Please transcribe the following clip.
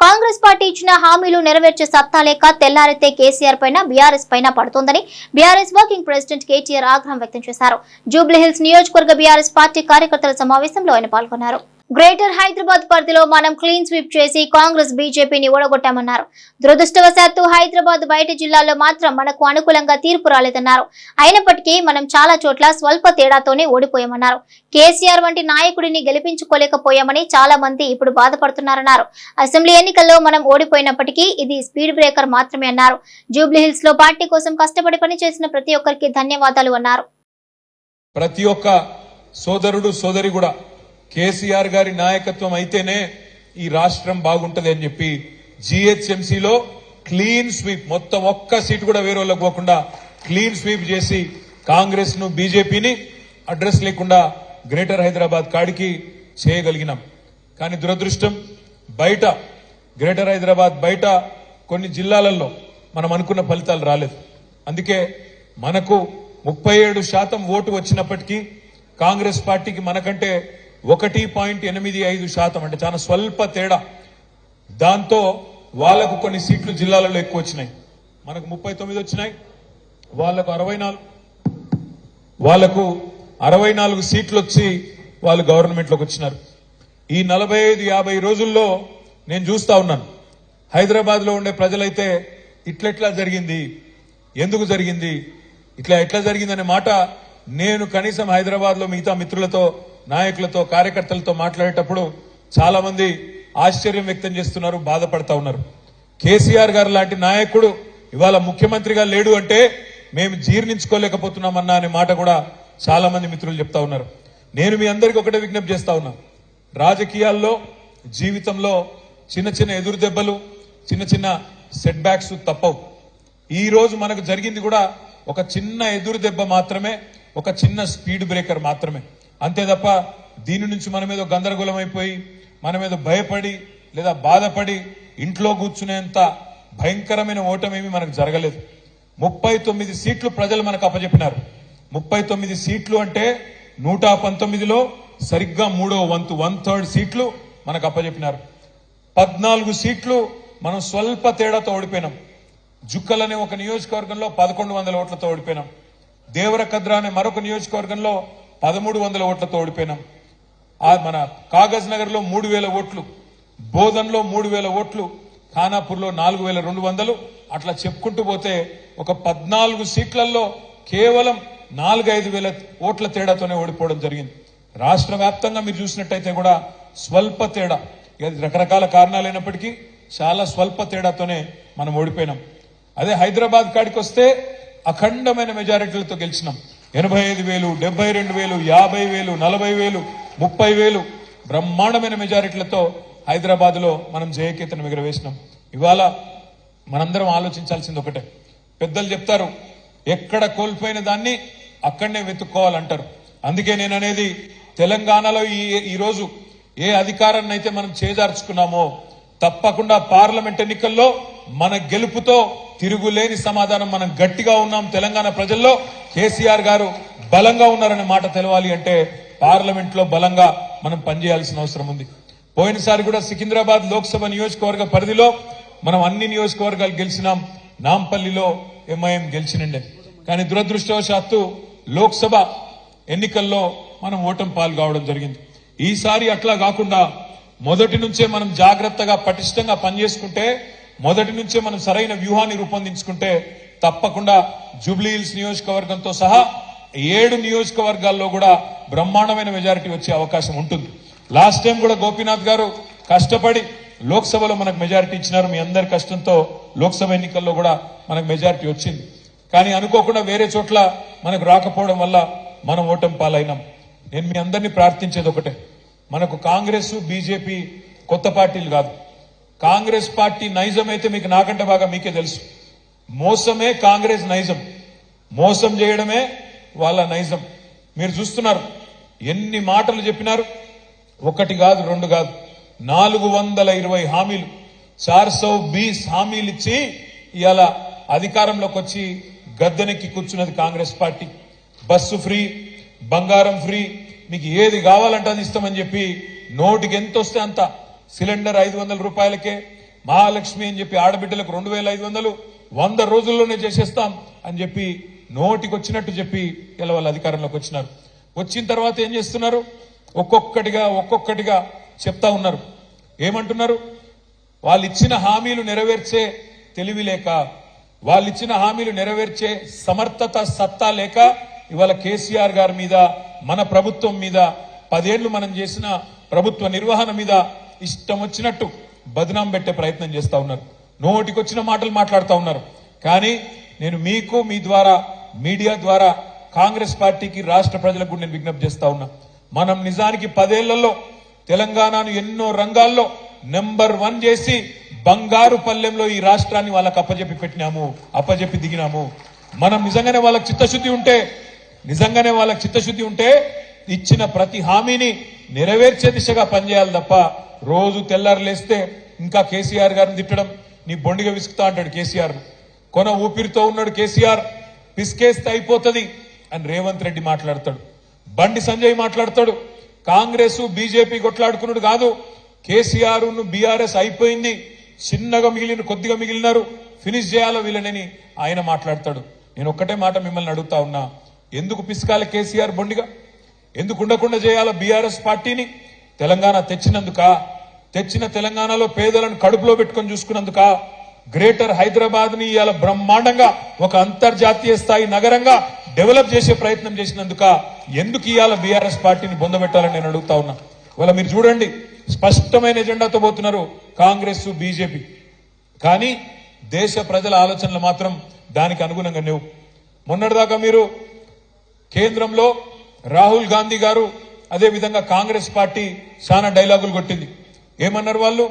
Congress party ఇచ్చిన హామీలు నెరవేర్చే సత్తా లేక తెల్లారితే కేసీఆర్ పైన బీఆర్ఎస్ పైన పడుతోందని బీఆర్ఎస్ వర్కింగ్ ప్రెసిడెంట్ కేటీఆర్ ఆగ్రహం వ్యక్తం చేశారు. జూబ్లీహిల్స్ నియోజకవర్గ బీఆర్ఎస్ పార్టీ కార్యకర్తల సమావేశంలో ఆయన పాల్గొన్నారు. గ్రేటర్ హైదరాబాద్ పరిధిలో మనం క్లీన్ స్వీప్ చేసి కాంగ్రెస్ బీజేపీని ఓడగొట్టామన్నారు. దురదృష్టవశాత్తు హైదరాబాద్ బయట జిల్లాల్లో మాత్రం మనకు అనుకూలంగా తీర్పు రాలేదన్నారు. అయినప్పటికీ మనం చాలా చోట్ల స్వల్ప తేడాతోనే ఓడిపోయామన్నారు. కేసీఆర్ వంటి నాయకుడిని గెలిపించుకోలేకపోయామని చాలా మంది ఇప్పుడు బాధపడుతున్నారన్నారు. అసెంబ్లీ ఎన్నికల్లో మనం ఓడిపోయినప్పటికీ ఇది స్పీడ్ బ్రేకర్ మాత్రమే అన్నారు. జూబ్లీహిల్స్లో పార్టీ కోసం కష్టపడి పనిచేసిన ప్రతి ఒక్కరికి ధన్యవాదాలు అన్నారు. ప్రతి ఒక్క సోదరుడు సోదరి కూడా కేసీఆర్ గారి నాయకత్వం అయితేనే ఈ రాష్ట్రం బాగుంటది అని చెప్పి జిహెచ్ఎంసీలో క్లీన్ స్వీప్ మొత్తం ఒక్క సీటు కూడా వేరే వాళ్ళకి పోకుండా క్లీన్ స్వీప్ చేసి కాంగ్రెస్ను బీజేపీని అడ్రస్ లేకుండా గ్రేటర్ హైదరాబాద్ కాడికి చేయగలిగినాం. కానీ దురదృష్టం బయట గ్రేటర్ హైదరాబాద్ బయట కొన్ని జిల్లాలలో మనం అనుకున్న ఫలితాలు రాలేదు. అందుకే మనకు ముప్పై ఏడు శాతం ఓటు వచ్చినప్పటికీ కాంగ్రెస్ పార్టీకి మనకంటే ఒకటి పాయింట్ ఎనిమిది ఐదు శాతం అంటే చాలా స్వల్ప తేడా. దాంతో వాళ్ళకు కొన్ని సీట్లు జిల్లాలలో ఎక్కువ వచ్చినాయి. మనకు ముప్పై తొమ్మిది వచ్చినాయి. వాళ్ళకు అరవై నాలుగు. వాళ్ళకు అరవై నాలుగు సీట్లు వచ్చి వాళ్ళు గవర్నమెంట్లోకి వచ్చినారు. ఈ నలభై ఐదు యాభై రోజుల్లో నేను చూస్తా ఉన్నాను. హైదరాబాద్లో ఉండే ప్రజలైతే ఇట్లెట్లా జరిగింది? ఎందుకు జరిగింది? ఇట్లా ఎట్లా జరిగిందనే మాట నేను కనీసం హైదరాబాద్లో మిగతా మిత్రులతో నాయకులతో కార్యకర్తలతో మాట్లాడేటప్పుడు చాలా మంది ఆశ్చర్యం వ్యక్తం చేస్తున్నారు బాధపడతా ఉన్నారు. కేసీఆర్ గారు లాంటి నాయకుడు ఇవాళ ముఖ్యమంత్రిగా లేడు అంటే మేము జీర్ణించుకోలేకపోతున్నామన్నా అనే మాట కూడా చాలా మంది మిత్రులు చెప్తా ఉన్నారు. నేను మీ అందరికీ ఒకటే విజ్ఞప్తి చేస్తా ఉన్నా. రాజకీయాల్లో జీవితంలో చిన్న చిన్న ఎదురు దెబ్బలు చిన్న చిన్న సెట్ బ్యాక్స్ తప్పవు. ఈ రోజు మనకు జరిగింది కూడా ఒక చిన్న ఎదురు దెబ్బ మాత్రమే ఒక చిన్న స్పీడ్ బ్రేకర్ మాత్రమే. అంతే తప్ప దీని నుంచి మన మీద గందరగోళం అయిపోయి మన మీద భయపడి లేదా బాధపడి ఇంట్లో కూర్చునేంత భయంకరమైన ఓటమేమి మనకు జరగలేదు. ముప్పై తొమ్మిది సీట్లు ప్రజలు మనకు అప్పచెప్పినారు ముప్పై తొమ్మిది సీట్లు అంటే నూట పంతొమ్మిదిలో సరిగ్గా మూడో వంతు వన్ థర్డ్ సీట్లు మనకు అప్పచెప్పినారు పద్నాలుగు సీట్లు మనం స్వల్ప తేడాతో ఓడిపోయినాం. జుక్కల్ అనే ఒక నియోజకవర్గంలో పదకొండు వందల ఓట్లతో ఓడిపోయినాం. దేవరకద్ర అనే మరొక నియోజకవర్గంలో పదమూడు వందల ఓట్లతో ఓడిపోయినాం మన కాగజ్ నగర్లో మూడు వేల ఓట్లు బోధన్లో మూడు వేల ఓట్లు ఖానాపూర్లో నాలుగు వేల రెండు వందలు. అట్లా చెప్పుకుంటూ పోతే ఒక పద్నాలుగు సీట్లలో కేవలం నాలుగైదు వేల ఓట్ల తేడాతోనే ఓడిపోవడం జరిగింది. రాష్ట్ర వ్యాప్తంగా మీరు చూసినట్టయితే కూడా స్వల్ప తేడా. రకరకాల కారణాలైనప్పటికీ చాలా స్వల్ప తేడాతోనే మనం ఓడిపోయినాం. అదే హైదరాబాద్ కాడికి వస్తే అఖండమైన మెజారిటీలతో గెలిచినాం. ఎనభై ఐదు వేలు డెబ్బై రెండు వేలు యాభై వేలు నలభై వేలు ముప్పై వేలు బ్రహ్మాండమైన మెజారిటీలతో హైదరాబాద్లో మనం జయకీర్తను ఎగురవేసినాం ఇవాళ మనందరం ఆలోచించాల్సింది ఒకటే. పెద్దలు చెప్తారు ఎక్కడ కోల్పోయిన దాన్ని అక్కడనే వెతుక్కోవాలంటారు. అందుకే నేను అనేది తెలంగాణలో ఈ ఈరోజు ఏ అధికారాన్ని అయితే మనం చేజార్చుకున్నామో తప్పకుండా పార్లమెంట్ ఎన్నికల్లో మన గెలుపుతో తిరుగులేని సమాధానం మనం గట్టిగా ఉన్నాం తెలంగాణ ప్రజల్లో. కేసీఆర్ గారు బలంగా ఉన్నారనే మాట తెలవాలి అంటే పార్లమెంట్లో బలంగా మనం పనిచేయాల్సిన అవసరం ఉంది. పోయినసారి కూడా సికింద్రాబాద్ లోక్సభ నియోజకవర్గ పరిధిలో మనం అన్ని నియోజకవర్గాలు గెలిచినాం. నాంపల్లిలో ఎంఐఎం గెలిచినండే. కానీ దురదృష్టవశాత్తు లోక్సభ ఎన్నికల్లో మనం ఓటం పాలు కావడం జరిగింది. ఈసారి అట్లా కాకుండా మొదటి నుంచే మనం జాగ్రత్తగా పటిష్టంగా పనిచేసుకుంటే మొదటి నుంచే మనం సరైన వ్యూహాన్ని రూపొందించుకుంటే తప్పకుండా జూబ్లీ హిల్స్ నియోజకవర్గంతో సహా ఏడు నియోజకవర్గాల్లో కూడా బ్రహ్మాండమైన మెజారిటీ వచ్చే అవకాశం ఉంటుంది. లాస్ట్ టైం కూడా గోపీనాథ్ గారు కష్టపడి లోక్సభలో మనకు మెజారిటీ ఇచ్చినారు. మీ అందరి కష్టంతో లోక్సభ ఎన్నికల్లో కూడా మనకు మెజారిటీ వచ్చింది. కానీ అనుకోకుండా వేరే చోట్ల మనకు రాకపోవడం వల్ల మనం ఓటమి పాలైనాం. నేను మీ అందరినీ ప్రార్థించేది ఒకటే. మనకు కాంగ్రెస్ బీజేపీ కొత్త పార్టీలు కాదు. కాంగ్రెస్ పార్టీ నైజం అయితే మీకు నాకంటే బాగా మీకే తెలుసు. మోసమే కాంగ్రెస్ నైజం. మోసం చేయడమే వాళ్ళ నైజం. మీరు చూస్తున్నారు ఎన్ని మాటలు చెప్పినారు? ఒకటి కాదు రెండు కాదు. నాలుగు వందల ఇరవై హామీలు. చార్ సౌ బీస్ హామీలు ఇచ్చి ఇవాళ అధికారంలోకి వచ్చి గద్దెనెక్కి కూర్చున్నది కాంగ్రెస్ పార్టీ. బస్సు ఫ్రీ బంగారం ఫ్రీ మీకు ఏది కావాలంటే అది ఇస్తామని చెప్పి నోటికి ఎంత వస్తే అంత. సిలిండర్ ఐదు వందల రూపాయలకే మహాలక్ష్మి అని చెప్పి ఆడబిడ్డలకు రెండు వేల ఐదు వందలు వంద రోజుల్లోనే చేసేస్తాం అని చెప్పి నోటికి వచ్చినట్టు చెప్పి ఇలా వాళ్ళు అధికారంలోకి వచ్చినారు. వచ్చిన తర్వాత ఏం చేస్తున్నారు? ఒక్కొక్కటిగా ఒక్కొక్కటిగా చెప్తా ఉన్నారు. ఏమంటున్నారు? వాళ్ళు ఇచ్చిన హామీలు నెరవేర్చే తెలివి లేక వాళ్ళు ఇచ్చిన హామీలు నెరవేర్చే సమర్థత సత్తా లేక ఇవాళ కేసీఆర్ గారి మీద మన ప్రభుత్వం మీద పదేళ్ళు మనం చేసిన ప్రభుత్వ నిర్వహణ మీద ఇష్టం వచ్చినట్టు బదనాం పెట్టే ప్రయత్నం చేస్తా ఉన్నారు. నోటికొచ్చిన మాటలు మాట్లాడుతూ ఉన్నారు. కానీ నేను మీకు మీ ద్వారా మీడియా ద్వారా కాంగ్రెస్ పార్టీకి రాష్ట్ర ప్రజలకు నేను విజ్ఞప్తి చేస్తా ఉన్నా. మనం నిజానికి పదేళ్ళలో తెలంగాణను ఎన్నో రంగాల్లో నెంబర్ వన్ చేసి బంగారు పల్లెంలో ఈ రాష్ట్రాన్ని వాళ్ళకి అప్పజెప్పి పెట్టినాము అప్పజెప్పి దిగినాము. మనం నిజంగానే వాళ్ళకి చిత్తశుద్ధి ఉంటే నిజంగానే వాళ్ళకి చిత్తశుద్ధి ఉంటే ఇచ్చిన ప్రతి హామీని నెరవేర్చే దిశగా పనిచేయాలి తప్ప రోజు తెల్లారు లేస్తే ఇంకా కేసీఆర్ గారిని తిట్టడం నీ బొండిగా విసుకుతా అంటాడు కేసీఆర్. కొన ఊపిరితో ఉన్నాడు కేసీఆర్. పిసికేస్తే అయిపోతుంది అని రేవంత్ రెడ్డి మాట్లాడతాడు. బండి సంజయ్ మాట్లాడతాడు. కాంగ్రెస్ బీజేపీ కొట్లాడుకున్నాడు కాదు. కేసీఆర్ను బీఆర్ఎస్ అయిపోయింది. చిన్నగా మిగిలిన కొద్దిగా మిగిలినారు. ఫినిష్ చేయాలో వీళ్ళనని ఆయన మాట్లాడతాడు. నేను ఒక్కటే మాట మిమ్మల్ని అడుగుతా ఉన్నా. ఎందుకు పిసకాలి కేసీఆర్ బొండిగా? ఎందుకు ఉండకుండా చేయాలో బీఆర్ఎస్ పార్టీని? తెలంగాణ తెచ్చినందుక? తెచ్చిన తెలంగాణలో పేదలను కడుపులో పెట్టుకొని చూసుకున్నందుక? గ్రేటర్ హైదరాబాద్ని ఇవాళ బ్రహ్మాండంగా ఒక అంతర్జాతీయ స్థాయి నగరంగా డెవలప్ చేసే ప్రయత్నం చేసినందుక? ఎందుకు ఇవాళ బీఆర్ఎస్ పార్టీని బొందబెట్టాలని నేను అడుగుతా ఉన్నా. ఇవాళ మీరు చూడండి స్పష్టమైన ఎజెండాతో పోతున్నారు కాంగ్రెస్ బీజేపీ. కానీ దేశ ప్రజల ఆలోచనలు మాత్రం దానికి అనుగుణంగా లేవు. మొన్నటిదాకా మీరు కేంద్రంలో రాహుల్ గాంధీ గారు అదే విధంగా కాంగ్రెస్ పార్టీ చాలా డైలాగులు కొట్టింది. ఏమన్నారు వాళ్ళు?